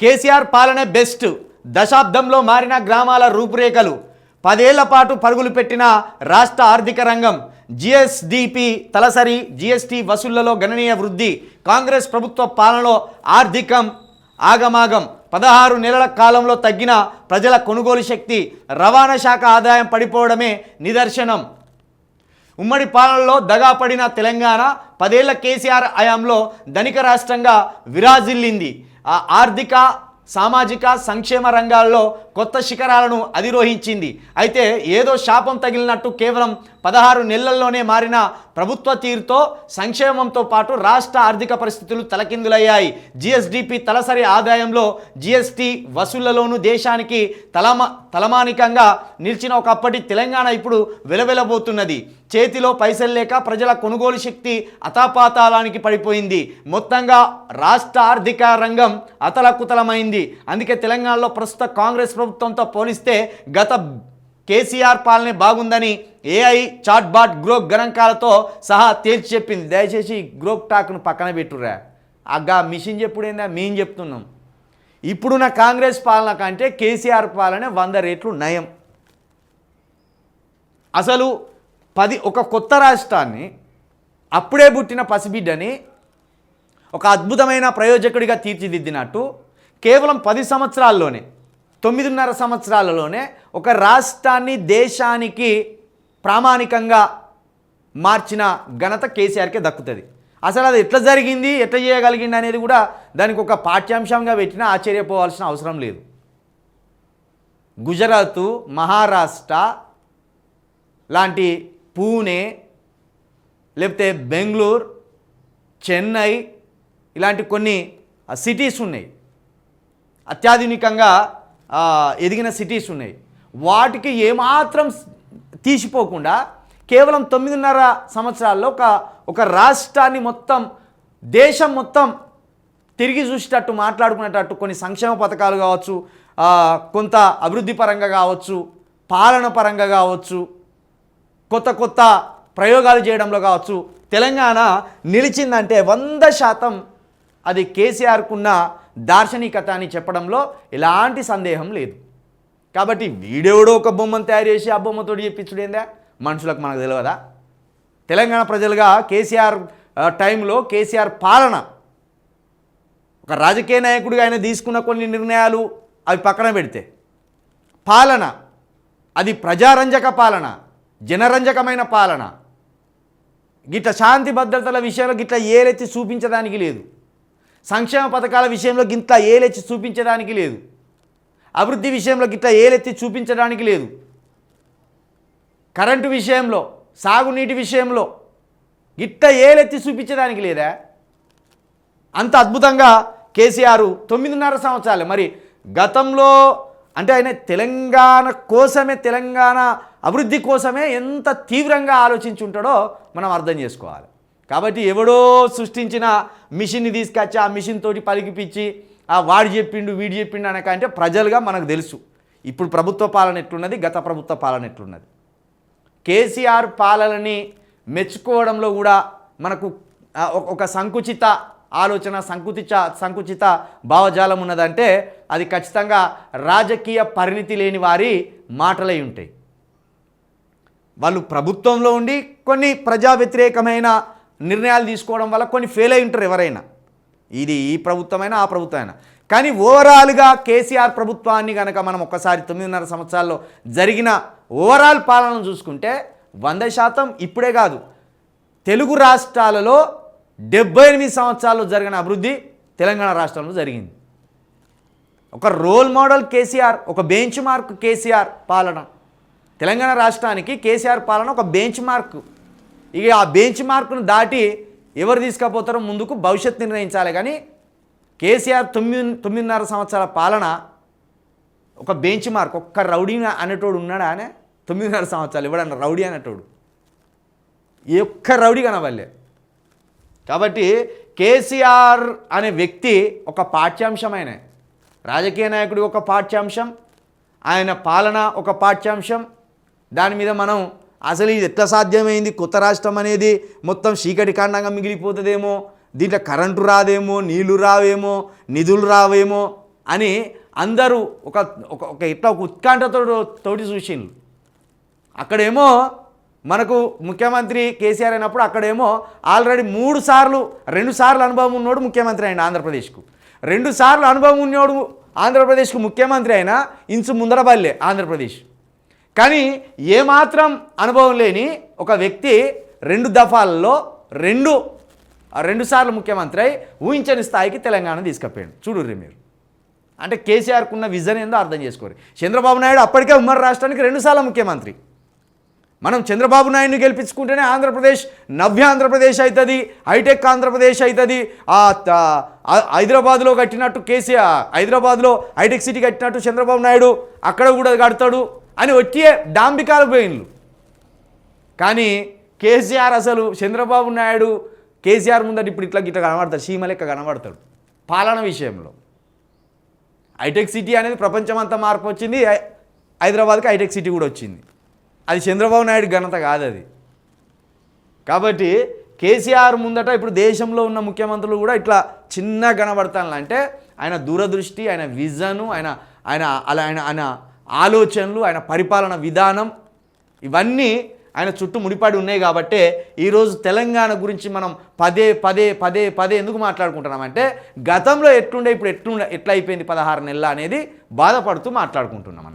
KCR పాలనే best దశాబ్దంలో మారిన గ్రామాల రూపురేఖలు. పదేళ్ళ పాటు పరుగులు పెట్టిన రాష్ట్ర ఆర్థిక రంగం. జిఎస్డిపి తలసరి జిఎస్టి వసూళ్ళలో గణనీయ వృద్ధి. కాంగ్రెస్ ప్రభుత్వ పాలనలో ఆర్థికం ఆగమాగం. పదహారు నెలల కాలంలో తగ్గిన ప్రజల కొనుగోలు శక్తి. రవాణా శాఖ ఆదాయం పడిపోవడమే నిదర్శనం. ఉమ్మడి పాలనలో దగాపడిన తెలంగాణ పదేళ్ళ కేసీఆర్ హయాంలో ధనిక రాష్ట్రంగా విరాజిల్లింది. ఆర్థిక సామాజిక సంక్షేమ రంగాల్లో కొత్త శిఖరాలను అధిరోహించింది. అయితే ఏదో శాపం తగిలినట్టు కేవలం పదహారు నెలల్లోనే మారిన ప్రభుత్వ తీరుతో సంక్షేమంతో పాటు రాష్ట్ర ఆర్థిక పరిస్థితులు తలకిందులయ్యాయి. జిఎస్డిపి తలసరి ఆదాయంలో జిఎస్టి వసూళ్ళలోనూ దేశానికి తలమా తలమానికంగా నిలిచిన ఒకప్పటి తెలంగాణ ఇప్పుడు వెలవెలబోతున్నది. చేతిలో పైసలు లేక ప్రజల కొనుగోలు శక్తి అతాపాతాలానికి పడిపోయింది. మొత్తంగా రాష్ట్ర ఆర్థిక రంగం అతలకుతలమైంది. అందుకే తెలంగాణలో ప్రస్తుత కాంగ్రెస్ ప్రభుత్వంతో పోలిస్తే గత కేసీఆర్ పాలనే బాగుందని ఏఐ చాట్బాట్ గ్రోక్ గణాంకాలతో సహా తేల్చి చెప్పింది. దయచేసి గ్రోక్ టాక్ను పక్కన పెట్టురా అగ్గా మిషన్ చెప్పుడైందా? మేము చెప్తున్నాం. ఇప్పుడున్న కాంగ్రెస్ పాలన కంటే కేసీఆర్ పాలన వంద రేట్లు నయం. అసలు పది ఒక కొత్త రాష్ట్రాన్ని అప్పుడే పుట్టిన పసిబిడ్డని ఒక అద్భుతమైన ప్రయోజకుడిగా తీర్చిదిద్దినట్టు కేవలం పది సంవత్సరాల్లోనే తొమ్మిదిన్నర సంవత్సరాలలోనే ఒక రాష్ట్రాన్ని దేశానికి ప్రామాణికంగా మార్చిన ఘనత కేసీఆర్కే దక్కుతుంది. అసలు అది ఎట్లా జరిగింది ఎట్లా చేయగలిగింది అనేది కూడా దానికి ఒక పాఠ్యాంశంగా పెట్టినా ఆశ్చర్యపోవాల్సిన అవసరం లేదు. గుజరాత్ మహారాష్ట్ర లాంటి పూణే లేకపోతే బెంగళూరు చెన్నై ఇలాంటి కొన్ని సిటీస్ ఉన్నాయి. అత్యాధునికంగా ఎదిగిన సిటీస్ ఉన్నాయి. వాటికి ఏమాత్రం తీసిపోకుండా కేవలం తొమ్మిదిన్నర సంవత్సరాల్లో ఒక ఒక రాష్ట్రాన్ని మొత్తం దేశం మొత్తం తిరిగి చూసేటట్టు మాట్లాడుకునేటట్టు కొన్ని సంక్షేమ పథకాలు కావచ్చు కొంత అభివృద్ధి పరంగా కావచ్చు పాలన పరంగా కావచ్చు కొత్త కొత్త ప్రయోగాలు చేయడంలో కావచ్చు. తెలంగాణ నిలిచిందంటే వంద శాతం అది కేసీఆర్కున్న దార్శనికత అని చెప్పడంలో ఎలాంటి సందేహం లేదు. కాబట్టి వీడెవడో ఒక బొమ్మను తయారు చేసి ఆ బొమ్మతో చెప్పించుడేందా మనుషులకు మనకు తెలియదా తెలంగాణ ప్రజలుగా కేసీఆర్ టైంలో కేసీఆర్ పాలన ఒక రాజకీయ నాయకుడిగా ఆయన తీసుకున్న కొన్ని నిర్ణయాలు అవి పక్కన పెడితే. పాలన అది ప్రజారంజక పాలన. జనరంజకమైన పాలన. గిట్ల శాంతి భద్రతల విషయంలో గిట్ల ఏలెత్తి చూపించడానికి లేదు. సంక్షేమ పథకాల విషయంలో గింత ఏలెత్తి చూపించడానికి లేదు. అభివృద్ధి విషయంలో గిట్ల ఏలెత్తి చూపించడానికి లేదు. కరెంటు విషయంలో సాగునీటి విషయంలో గిట్ట ఏలెత్తి చూపించడానికి లేదా? అంత అద్భుతంగా కేసీఆర్ తొమ్మిదిన్నర సంవత్సరాలు మరి గతంలో అంటే ఆయన తెలంగాణ కోసమే తెలంగాణ అభివృద్ధి కోసమే ఎంత తీవ్రంగా ఆలోచించుంటాడో మనం అర్థం చేసుకోవాలి. కాబట్టి ఎవడో సృష్టించిన మిషన్ని తీసుకొచ్చి ఆ మిషన్ తోటి పలికిపిచ్చి ఆ వాడు చెప్పిండు వీడు చెప్పిండు అనక అంటే ప్రజలుగా మనకు తెలుసు. ఇప్పుడు ప్రభుత్వ పాలన ఎట్లున్నది? గత ప్రభుత్వ పాలన ఎట్లున్నది? కేసీఆర్ పాలనని మెచ్చుకోవడంలో కూడా మనకు ఒక సంకుచిత ఆలోచన సంకుచిత సంకుచిత భావజాలం ఉన్నదంటే అది ఖచ్చితంగా రాజకీయ పరిణితి లేని వారి మాటలై ఉంటాయి. వాళ్ళు ప్రభుత్వంలో ఉండి కొన్ని ప్రజా వ్యతిరేకమైన నిర్ణయాలు తీసుకోవడం వల్ల కొన్ని ఫెయిల్ అయి ఉంటారు ఎవరైనా. ఇది ఈ ప్రభుత్వమైనా ఆ ప్రభుత్వమైనా. కానీ ఓవరాల్గా కేసీఆర్ ప్రభుత్వాన్ని కనుక మనం ఒక్కసారి తొమ్మిదిన్నర సంవత్సరాల్లో జరిగిన ఓవరాల్ పాలన చూసుకుంటే వంద శాతం ఇప్పుడే కాదు. తెలుగు రాష్ట్రాలలో డెబ్బై ఎనిమిది సంవత్సరాల్లో జరిగిన అభివృద్ధి తెలంగాణ రాష్ట్రంలో జరిగింది. ఒక రోల్ మోడల్ కేసీఆర్ ఒక బెంచ్ మార్క్ కేసీఆర్ పాలన. తెలంగాణ రాష్ట్రానికి కేసీఆర్ పాలన ఒక బెంచ్ మార్క్. ఇక ఆ బెంచ్ మార్క్ను దాటి ఎవరు తీసుకుపోతారో ముందుకు భవిష్యత్ నిర్ణయించాలి. కానీ కేసీఆర్ తొమ్మిది తొమ్మిదిన్నర సంవత్సరాల పాలన ఒక బెంచ్ మార్క్ ఒక్క రౌడీ అనేటోడు ఉన్నాడా అనే? తొమ్మిదిన్నర సంవత్సరాలు ఎవడన్నా రౌడీ అనేటోడు? ఏ ఒక్క రౌడీ కనవల్లే కాబట్టి కేసీఆర్ అనే వ్యక్తి ఒక పాఠ్యాంశమైన రాజకీయ నాయకుడి ఒక పాఠ్యాంశం ఆయన పాలన ఒక పాఠ్యాంశం. దాని మీద మనం అసలు ఇది ఎట్లా సాధ్యమైంది కొత్త రాష్ట్రం అనేది మొత్తం చీకటి కాండంగా మిగిలిపోతుందేమో దీంట్లో కరెంటు రాదేమో నీళ్ళు రావేమో నిధులు రావేమో అని అందరూ ఒక ఒక ఒక ఇట్లా ఒక ఉత్కంఠతో తోటి చూసిండ్రు. అక్కడేమో మనకు ముఖ్యమంత్రి కేసీఆర్ అయినప్పుడు అక్కడేమో ఆల్రెడీ మూడు సార్లు రెండు సార్లు అనుభవం ఉన్నోడు ముఖ్యమంత్రి అయిన ఆంధ్రప్రదేశ్కు. రెండు సార్లు అనుభవం ఉన్నోడు ఆంధ్రప్రదేశ్కు ముఖ్యమంత్రి అయినా ఇంచు ముందరబల్లే ఆంధ్రప్రదేశ్. కానీ ఏమాత్రం అనుభవం లేని ఒక వ్యక్తి రెండు దఫాల్లో రెండు రెండుసార్లు రెండు సార్లు ముఖ్యమంత్రి అయి ఊహించని స్థాయికి తెలంగాణ తీసుకుపోయాడు. చూడుర్రి మీరు. అంటే కేసీఆర్కున్న విజన్ ఏందో అర్థం చేసుకోరు. చంద్రబాబు నాయుడు అప్పటికే ఉమ్మడి రాష్ట్రానికి రెండుసార్లు ముఖ్యమంత్రి. మనం చంద్రబాబు నాయుడిని గెలిపించుకుంటేనే ఆంధ్రప్రదేశ్ నవ్య ఆంధ్రప్రదేశ్ అవుతుంది హైటెక్ ఆంధ్రప్రదేశ్ అవుతుంది ఆ త- హైదరాబాద్లో కట్టినట్టు కేసీఆర్ హైదరాబాద్లో హైటెక్ సిటీ కట్టినట్టు చంద్రబాబు నాయుడు అక్కడ కూడా కడతాడు అని వచ్చే డాంబికాలు పోయిన్లు కానీ కేసీఆర్ అసలు చంద్రబాబు నాయుడు కేసీఆర్ ముందట ఇప్పుడు ఇట్లా గిట్ల కనబడతాడు సీమ లెక్క కనబడతాడు పాలన విషయంలో. హైటెక్ సిటీ అనేది ప్రపంచమంతా మార్పు వచ్చింది హై- హైదరాబాద్కి హైటెక్ సిటీ కూడా వచ్చింది. అది చంద్రబాబు నాయుడు ఘనత కాదు అది కాబట్టి కేసీఆర్ ముందట ఇప్పుడు దేశంలో ఉన్న ముఖ్యమంత్రులు కూడా ఇట్లా చిన్న కనబడతాను అంటే ఆయన దూరదృష్టి ఆయన విజను ఆయన ఆయన అలా ఆయన ఆయన ఆలోచనలు ఆయన పరిపాలన విధానం ఇవన్నీ ఆయన చుట్టూ ముడిపడి ఉన్నాయి కాబట్టే ఈరోజు తెలంగాణ గురించి మనం పదే పదే పదే పదే ఎందుకు మాట్లాడుకుంటున్నామంటే గతంలో ఎట్లుండే ఇప్పుడు ఎట్లుండే ఎట్లా అయిపోయింది పదహారు నెలల అనేది బాధపడుతూ మాట్లాడుకుంటున్నాం